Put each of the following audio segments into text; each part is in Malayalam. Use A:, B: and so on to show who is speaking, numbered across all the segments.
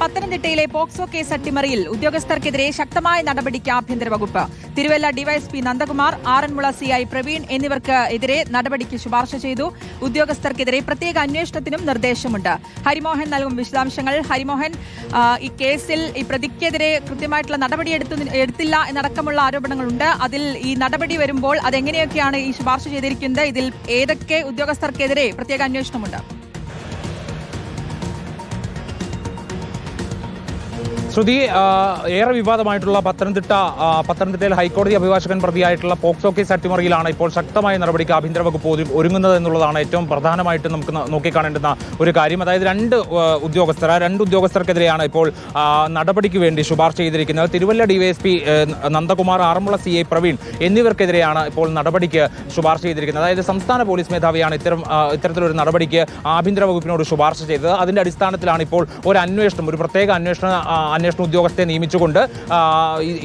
A: പത്തനംതിട്ടയിലെ പോക്സോ കേസ് അട്ടിമറിയിൽ ഉദ്യോഗസ്ഥർക്കെതിരെ ശക്തമായ നടപടിക്ക് ആഭ്യന്തര വകുപ്പ്. തിരുവല്ല ഡിവൈഎസ്പി നന്ദകുമാർ ആറന്മുള സിഐ പ്രവീൺ എന്നിവർക്ക് എതിരെ നടപടിക്ക് ശുപാർശ ചെയ്തു. ഉദ്യോഗസ്ഥർക്കെതിരെ പ്രത്യേക അന്വേഷണത്തിനും നിർദ്ദേശമുണ്ട്. ഹരിമോഹൻ നൽകും വിശദാംശങ്ങൾ. ഹരിമോഹൻ ഈ കേസിൽ ഈ പ്രതിക്കെതിരെ കൃത്യമായിട്ടുള്ള നടപടി എടുത്തു എടുത്തില്ല എന്നടക്കമുള്ള ആരോപണങ്ങളുണ്ട്. അതിൽ ഈ നടപടി വരുമ്പോൾ അതെങ്ങനെയൊക്കെയാണ് ഈ ശുപാർശ ചെയ്തിരിക്കുന്നത്? ഇതിൽ ഏതൊക്കെ ഉദ്യോഗസ്ഥർക്കെതിരെ പ്രത്യേക അന്വേഷണമുണ്ട്?
B: ശ്രുതി ഏറെ വിവാദമായിട്ടുള്ള പത്തനംതിട്ട പത്തനംതിട്ടയിൽ ഹൈക്കോടതി അഭിഭാഷകൻ പ്രതിയായിട്ടുള്ള പോക്സോ കേസ് അട്ടിമറിയിലാണ് ഇപ്പോൾ ശക്തമായ നടപടിക്ക് ആഭ്യന്തര വകുപ്പ് ഒരുങ്ങുന്നത് എന്നുള്ളതാണ് ഏറ്റവും പ്രധാനമായിട്ട് നമുക്ക് നോക്കിക്കാണേണ്ടുന്ന ഒരു കാര്യം. അതായത് രണ്ട് ഉദ്യോഗസ്ഥർ ആ രണ്ട് ഉദ്യോഗസ്ഥർക്കെതിരെയാണ് ഇപ്പോൾ നടപടിക്ക് വേണ്ടി ശുപാർശ ചെയ്തിരിക്കുന്നത്. Thiruvalla DYSP Nandakumar Aranmula C I Praveen എന്നിവർക്കെതിരെയാണ് ഇപ്പോൾ നടപടിക്ക് ശുപാർശ ചെയ്തിരിക്കുന്നത്. അതായത് സംസ്ഥാന പോലീസ് മേധാവിയാണ് ഇത്തരം ഇത്തരത്തിലൊരു നടപടിക്ക് ആഭ്യന്തര വകുപ്പിനോട് ശുപാർശ ചെയ്തത്. അതിന്റെ അടിസ്ഥാനത്തിലാണ് ഇപ്പോൾ ഒരു അന്വേഷണം ഒരു പ്രത്യേക അന്വേഷണ അന്വേഷണ ഉദ്യോഗസ്ഥരെ നിയമിച്ചുകൊണ്ട്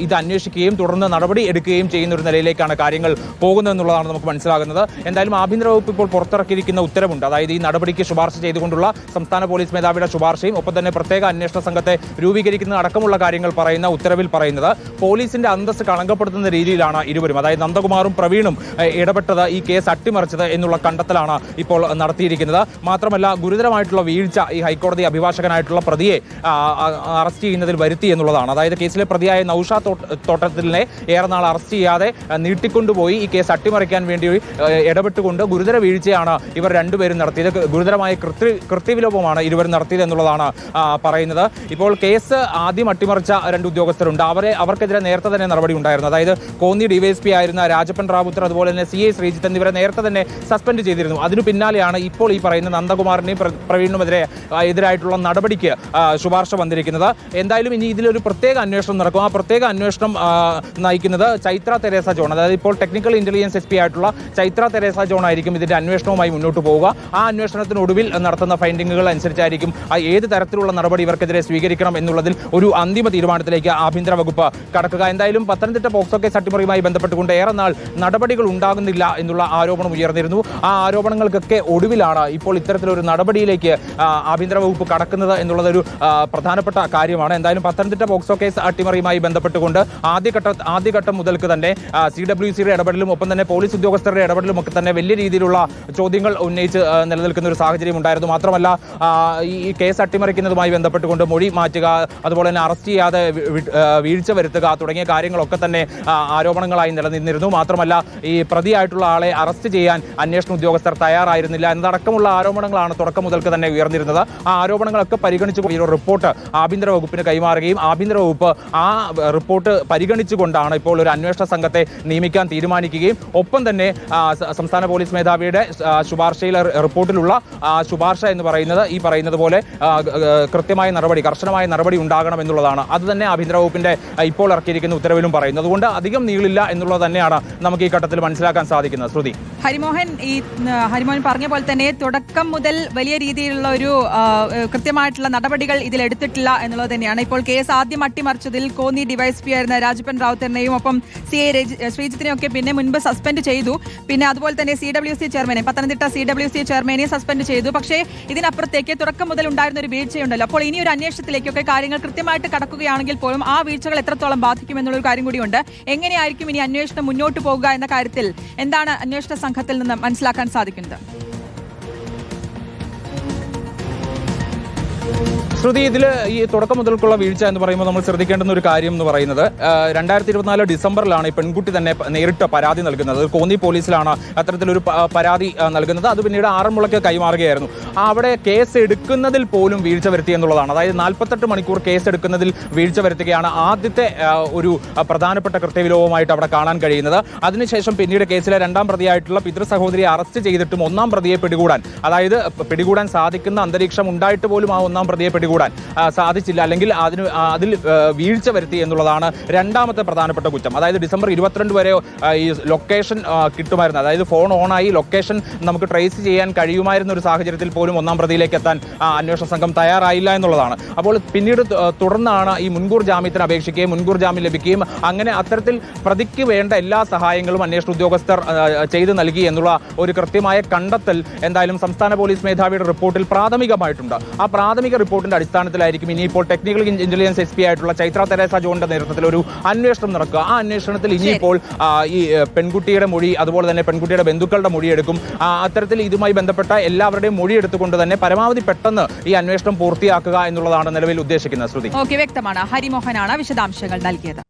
B: ഇത് അന്വേഷിക്കുകയും തുടർന്ന് നടപടി എടുക്കുകയും ചെയ്യുന്ന ഒരു നിലയിലേക്കാണ് കാര്യങ്ങൾ പോകുന്നത് എന്നുള്ളതാണ് നമുക്ക് മനസ്സിലാകുന്നത്. എന്തായാലും ആഭ്യന്തര വകുപ്പ് ഇപ്പോൾ പുറത്തിറക്കിയിരിക്കുന്ന ഉത്തരവുണ്ട്. അതായത് ഈ നടപടിക്ക് ശുപാർശ ചെയ്തുകൊണ്ടുള്ള സംസ്ഥാന പോലീസ് മേധാവിയുടെ ശുപാർശയും ഒപ്പം തന്നെ പ്രത്യേക അന്വേഷണ സംഘത്തെ രൂപീകരിക്കുന്ന അടക്കമുള്ള കാര്യങ്ങൾ പറയുന്ന ഉത്തരവിൽ പറയുന്നത് പോലീസിന്റെ അന്തസ്സ് കളങ്കപ്പെടുത്തുന്ന രീതിയിലാണ് ഇരുവരും. അതായത് നന്ദകുമാറും പ്രവീണും ഇടപെട്ടത് ഈ കേസ് അട്ടിമറിച്ചത് എന്നുള്ള കണ്ടെത്തലാണ് ഇപ്പോൾ നടത്തിയിരിക്കുന്നത്. മാത്രമല്ല ഗുരുതരമായിട്ടുള്ള വീഴ്ച ഈ ഹൈക്കോടതി അഭിഭാഷകനായിട്ടുള്ള പ്രതിയെ ആ, അറസ്റ്റ് ചെയ്യുന്നതിൽ വരുത്തി എന്നുള്ളതാണ്. അതായത് കേസിലെ പ്രതിയായ നൌഷാ തോട്ട- തോട്ടത്തിലിനെ ഏറെ നാൾ അറസ്റ്റ് ചെയ്യാതെ നീട്ടിക്കൊണ്ടുപോയി. ഈ കേസ് അട്ടിമറിക്കാൻ വേണ്ടി ഇടപെട്ടുകൊണ്ട് ഗുരുതര വീഴ്ചയാണ് ഇവർ രണ്ടുപേരും നടത്തിയത്. ഗുരുതരമായ കൃത്യ കൃത്യവിലോപമാണ് ഇരുവരും നടത്തിയത് എന്നുള്ളതാണ് പറയുന്നത്. ഇപ്പോൾ കേസ് ആദ്യം അട്ടിമറിച്ച രണ്ട് ഉദ്യോഗസ്ഥരുണ്ട്. അവരെ അവർക്കെതിരെ നേരത്തെ തന്നെ നടപടി ഉണ്ടായിരുന്നു. അതായത് കോന്നി ഡിവൈഎസ്പി ആയിരുന്ന രാജപ്പൻ റാവുത്തർ അതുപോലെ തന്നെ സി ഐ ശ്രീജിത്ത് എന്നിവരെ നേരത്തെ തന്നെ സസ്പെൻഡ് ചെയ്തിരുന്നു. അതിനു പിന്നാലെയാണ് ഇപ്പോൾ ഈ പറയുന്ന നന്ദകുമാറിനെയും പ്ര- പ്രവീണിനുമെതിരെ എതിരായിട്ടുള്ള നടപടിക്ക് ശുപാർശ വന്നിരിക്കുന്നത്. എന്തായാലും ഇനി ഇതിലൊരു പ്രത്യേക അന്വേഷണം നടക്കും. ആ പ്രത്യേക അന്വേഷണം നയിക്കുന്നത് ചൈത്ര തെരേസ ജോൺ. അതായത് ഇപ്പോൾ ടെക്നിക്കൽ ഇന്റലിജൻസ് എസ് പി ആയിട്ടുള്ള ചൈത്ര തെരേസ ജോൺ ആയിരിക്കും ഇതിന്റെ അന്വേഷണവുമായി മുന്നോട്ട് പോവുക. ആ അന്വേഷണത്തിനൊടുവിൽ നടത്തുന്ന ഫൈൻഡിങ്ങുകൾ അനുസരിച്ചായിരിക്കും ഏത് തരത്തിലുള്ള നടപടി ഇവർക്കെതിരെ സ്വീകരിക്കണം എന്നുള്ളതിൽ ഒരു അന്തിമ തീരുമാനത്തിലേക്ക് ആഭ്യന്തര വകുപ്പ് കടക്കുക. എന്തായാലും പത്തനംതിട്ട പോക്സോ കേസ് ബന്ധപ്പെട്ടുകൊണ്ട് ഏറെ നാൾ നടപടികൾ ഉണ്ടാകുന്നില്ല എന്നുള്ള ആരോപണം ഉയർന്നിരുന്നു. ആ ആരോപണങ്ങൾക്കൊക്കെ ഒടുവിലാണ് ഇപ്പോൾ ഇത്തരത്തിലൊരു നടപടിയിലേക്ക് ആഭ്യന്തര വകുപ്പ് കടക്കുന്നത് എന്നുള്ളതൊരു പ്രധാനപ്പെട്ട പ്രധാനപ്പെട്ട കാര്യമാണ്. എന്തായാലും പത്തനംതിട്ട പോക്സോ കേസ് അട്ടിമറിയുമായി ബന്ധപ്പെട്ടുകൊണ്ട് ആദ്യഘട്ട ആദ്യഘട്ടം മുതൽക്ക് തന്നെ സി ഡബ്ല്യു സിയുടെ ഇടപെടലും ഒപ്പം തന്നെ പോലീസ് ഉദ്യോഗസ്ഥരുടെ ഇടപെടലും ഒക്കെ തന്നെ വലിയ രീതിയിലുള്ള ചോദ്യങ്ങൾ ഉന്നയിച്ച് നിലനിൽക്കുന്ന ഒരു സാഹചര്യം ഉണ്ടായിരുന്നു. മാത്രമല്ല ഈ കേസ് അട്ടിമറിക്കുന്നതുമായി ബന്ധപ്പെട്ടുകൊണ്ട് മൊഴി മാറ്റുക അതുപോലെ തന്നെ അറസ്റ്റ് ചെയ്യാതെ വീഴ്ച വരുത്തുക തുടങ്ങിയ കാര്യങ്ങളൊക്കെ തന്നെ ആരോപണങ്ങളായി നിലനിന്നിരുന്നു. മാത്രമല്ല ഈ പ്രതിയായിട്ടുള്ള ആളെ അറസ്റ്റ് ചെയ്യാൻ അന്വേഷണ ഉദ്യോഗസ്ഥർ തയ്യാറായിരുന്നില്ല എന്നതടക്കമുള്ള ആരോപണങ്ങളാണ് തുടക്കം മുതൽക്ക് തന്നെ ഉയർന്നിരുന്നത്. ആ ആരോപണങ്ങളൊക്കെ പരിഗണിച്ച് ഒരു റിപ്പോർട്ട് ആഭ്യന്തര വകുപ്പിന് കൈമാറുകയും ആഭ്യന്തര വകുപ്പ് ആ റിപ്പോർട്ട് പരിഗണിച്ചുകൊണ്ടാണ് ഇപ്പോൾ ഒരു അന്വേഷണ സംഘത്തെ നിയമിക്കാൻ തീരുമാനിക്കുകയും ഒപ്പം തന്നെ സംസ്ഥാന പോലീസ് മേധാവിയുടെ ശുപാർശയിലെ റിപ്പോർട്ടിലുള്ള ശുപാർശ എന്ന് പറയുന്നത് ഈ പറയുന്നത് പോലെ കൃത്യമായ നടപടി കർശനമായ നടപടി ഉണ്ടാകണം എന്നുള്ളതാണ്. അത് തന്നെ ആഭ്യന്തര വകുപ്പിന്റെ ഇപ്പോൾ ഇറക്കിയിരിക്കുന്ന ഉത്തരവിലും പറയുന്നു അതുകൊണ്ട് അധികം നീളില്ല എന്നുള്ളത് തന്നെയാണ് നമുക്ക് ഈ ഘട്ടത്തിൽ മനസ്സിലാക്കാൻ സാധിക്കുന്നത്. ശ്രുതി.
A: ഹരിമോഹൻ ഈ ഹരിമോഹൻ പറഞ്ഞ പോലെ തന്നെ തുടക്കം മുതൽ വലിയ രീതിയിലുള്ള ഒരു കൃത്യമായിട്ടുള്ള നടപടികൾ ഇതിൽ എടുത്തിട്ടില്ല എന്നുള്ളത് തന്നെയാണ്. ഇപ്പോൾ കേസ് ആദ്യം അട്ടിമറിച്ചതിൽ കോന്നി ഡിവൈഎസ്പി ആയിരുന്ന രാജപ്പൻ റാവുത്തറിനെയും ഒപ്പം സി എ ശ്രീജിത്തിനെയൊക്കെ പിന്നെ മുൻപ് സസ്പെൻഡ് ചെയ്തു. പിന്നെ അതുപോലെ തന്നെ സി ഡബ്ല്യു സി ചെയർമാനെ പത്തനംതിട്ട സി ഡബ്ല്യു സി ചെയർമാനെയും സസ്പെൻഡ് ചെയ്തു. പക്ഷേ ഇതിനപ്പുറത്തേക്ക് തുടക്കം മുതൽ ഉണ്ടായിരുന്ന ഒരു വീഴ്ചയുണ്ടല്ലോ. അപ്പോൾ ഇനി ഒരു അന്വേഷണത്തിലേക്കൊക്കെ കാര്യങ്ങൾ കൃത്യമായിട്ട് കടക്കുകയാണെങ്കിൽ പോലും ആ വീഴ്ചകൾ എത്രത്തോളം ബാധിക്കും എന്നുള്ളൊരു കാര്യം കൂടിയുണ്ട്. എങ്ങനെയായിരിക്കും ഇനി അന്വേഷണം മുന്നോട്ട് പോകുക എന്ന കാര്യത്തിൽ എന്താണ് അന്വേഷണ സംഘത്തിൽ നിന്ന് മനസ്സിലാക്കാൻ സാധിക്കുന്നത്?
B: ശ്രുതി ഇതിൽ ഈ തുടക്കം മുതൽക്കുള്ള വീഴ്ച എന്ന് പറയുമ്പോൾ നമ്മൾ ശ്രദ്ധിക്കേണ്ടുന്ന ഒരു കാര്യം എന്ന് പറയുന്നത് രണ്ടായിരത്തി ഇരുപത്തിനാല് ഡിസംബറിലാണ് ഈ പെൺകുട്ടി തന്നെ നേരിട്ട് പരാതി നൽകുന്നത്. കോന്നി പോലീസിലാണ് അത്തരത്തിലൊരു പരാതി നൽകുന്നത്. അത് പിന്നീട് ആറന്മുളയ്ക്ക് കൈമാറുകയായിരുന്നു. അവിടെ കേസ് എടുക്കുന്നതിൽ പോലും വീഴ്ച വരുത്തി എന്നുള്ളതാണ്. അതായത് നാൽപ്പത്തെട്ട് മണിക്കൂർ കേസ് എടുക്കുന്നതിൽ വീഴ്ച വരുത്തുകയാണ് ആദ്യത്തെ ഒരു പ്രധാനപ്പെട്ട കൃത്യവിലോപമായിട്ട് അവിടെ കാണാൻ കഴിയുന്നത്. അതിനുശേഷം പിന്നീട് കേസിലെ രണ്ടാം പ്രതിയായിട്ടുള്ള പിതൃ സഹോദരിയെ അറസ്റ്റ് ചെയ്തിട്ടും ഒന്നാം പ്രതിയെ പിടികൂടാൻ അതായത് പിടികൂടാൻ സാധിക്കുന്ന അന്തരീക്ഷം ഉണ്ടായിട്ട് പോലും ആ ഒന്നാം പ്രതിയെ പിടികൂടാൻ സാധിച്ചില്ല. അല്ലെങ്കിൽ അതിന് അതിൽ വീഴ്ച വരുത്തി എന്നുള്ളതാണ് രണ്ടാമത്തെ പ്രധാനപ്പെട്ട കുറ്റം. അതായത് ഡിസംബർ ഇരുപത്തിരണ്ട് വരെ ഈ ലൊക്കേഷൻ കിട്ടുമായിരുന്നു. അതായത് ഫോൺ ഓണായി ലൊക്കേഷൻ നമുക്ക് ട്രേസ് ചെയ്യാൻ കഴിയുമായിരുന്ന ഒരു സാഹചര്യത്തിൽ പോലും ഒന്നാം പ്രതിയിലേക്ക് എത്താൻ അന്വേഷണ സംഘം തയ്യാറായില്ല എന്നുള്ളതാണ്. അപ്പോൾ പിന്നീട് തുടർന്നാണ് ഈ മുൻകൂർ ജാമ്യത്തിന് അപേക്ഷിക്കുകയും മുൻകൂർ ജാമ്യം ലഭിക്കുകയും അങ്ങനെ അത്തരത്തിൽ പ്രതിക്ക് വേണ്ട എല്ലാ സഹായങ്ങളും അന്വേഷണ ഉദ്യോഗസ്ഥർ ചെയ്തു നൽകി എന്നുള്ള ഒരു കൃത്യമായ കണ്ടെത്തൽ എന്തായാലും സംസ്ഥാന പോലീസ് മേധാവിയുടെ റിപ്പോർട്ടിൽ പ്രാഥമികമായിട്ടുണ്ട്. ആ പ്രാഥമിക റിപ്പോർട്ടിന്റെ അടിസ്ഥാനത്തിലായിരിക്കും ഇനിയിപ്പോൾ ടെക്നിക്കൽ ഇന്റലിജൻസ് എസ് പി ആയിട്ടുള്ള ചൈത്ര തെരേസ ജോണിന്റെ നേതൃത്വത്തിൽ ഒരു അന്വേഷണം നടക്കുക. ആ അന്വേഷണത്തിൽ ഇനിയിപ്പോൾ ഈ പെൺകുട്ടിയുടെ മൊഴി അതുപോലെ തന്നെ പെൺകുട്ടിയുടെ ബന്ധുക്കളുടെ മൊഴി എടുക്കും അത്തരത്തിൽ ഇതുമായി ബന്ധപ്പെട്ട എല്ലാവരുടെയും മൊഴി എടുത്തുകൊണ്ട് തന്നെ പരമാവധി പെട്ടെന്ന് ഈ അന്വേഷണം പൂർത്തിയാക്കുക എന്നുള്ളതാണ് നിലവിൽ ഉദ്ദേശിക്കുന്നത്. ശ്രുതി.
A: ഓക്കെ വ്യക്തമാണ്. ഹരിമോഹനാണ് വിശദാംശങ്ങൾ നൽകിയത്.